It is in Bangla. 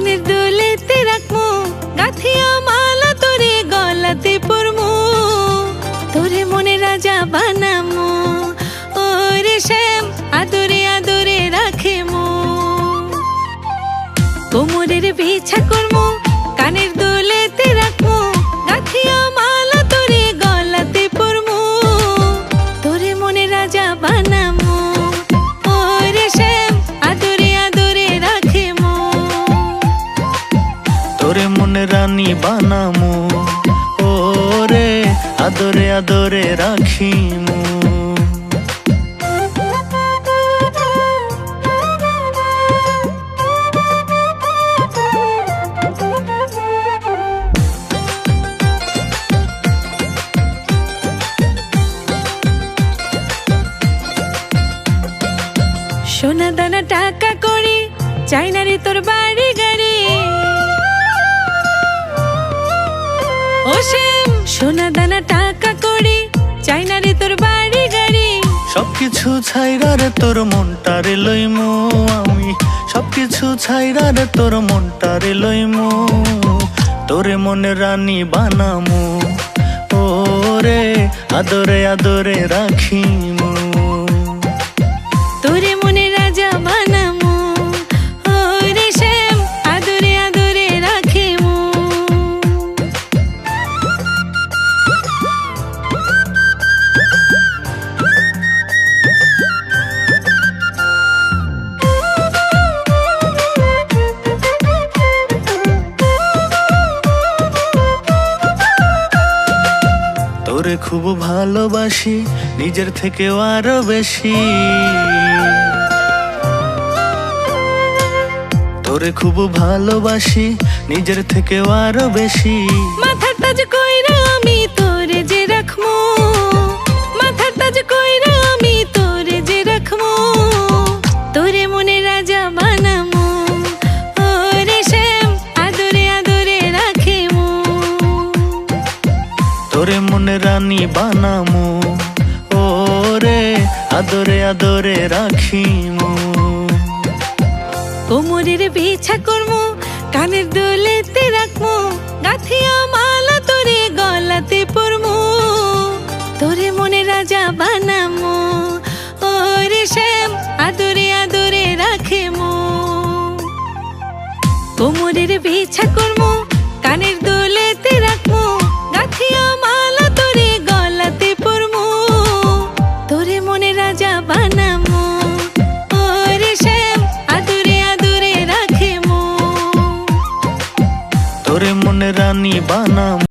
planes বানামু। ও রে আদরে আদরে রাখিমু। সোনা দানা টাকা করে চাই না রে তোর বাড়ি গাড়ি ও সোনা দানা টাকা করে চাই না রে তোর বাড়ি গাড়ি। সবকিছু ছাইরা রে তোর মনটারে লইমু আমি। সবকিছু ছাইরা রে তোর মনটারে লইমু, তোরে মনে রানী বানামু। ও রে আদরে আদরে রাখিমু। তোরে খুব ভালোবাসি, নিজের থেকে আরও বেশি। তোরে খুব ভালোবাসি, নিজের থেকেও আরও বেশি। মাথার তোরে মনে রানী বানামু। ও রে আদরে আদরে রাখিমু। কোমরের বিছা করমু, কানের দোলেতে রাখমু, গাথিয়া মালা তোরে গলাতে পরমু। তোরে মনে রাজা বানামু ও রে শ্যাম আদরে আদরে রাখেমু। কোমরের বিছা করমু, কানের দোলেতে রাখমু তোরে মনে রানী বানামু।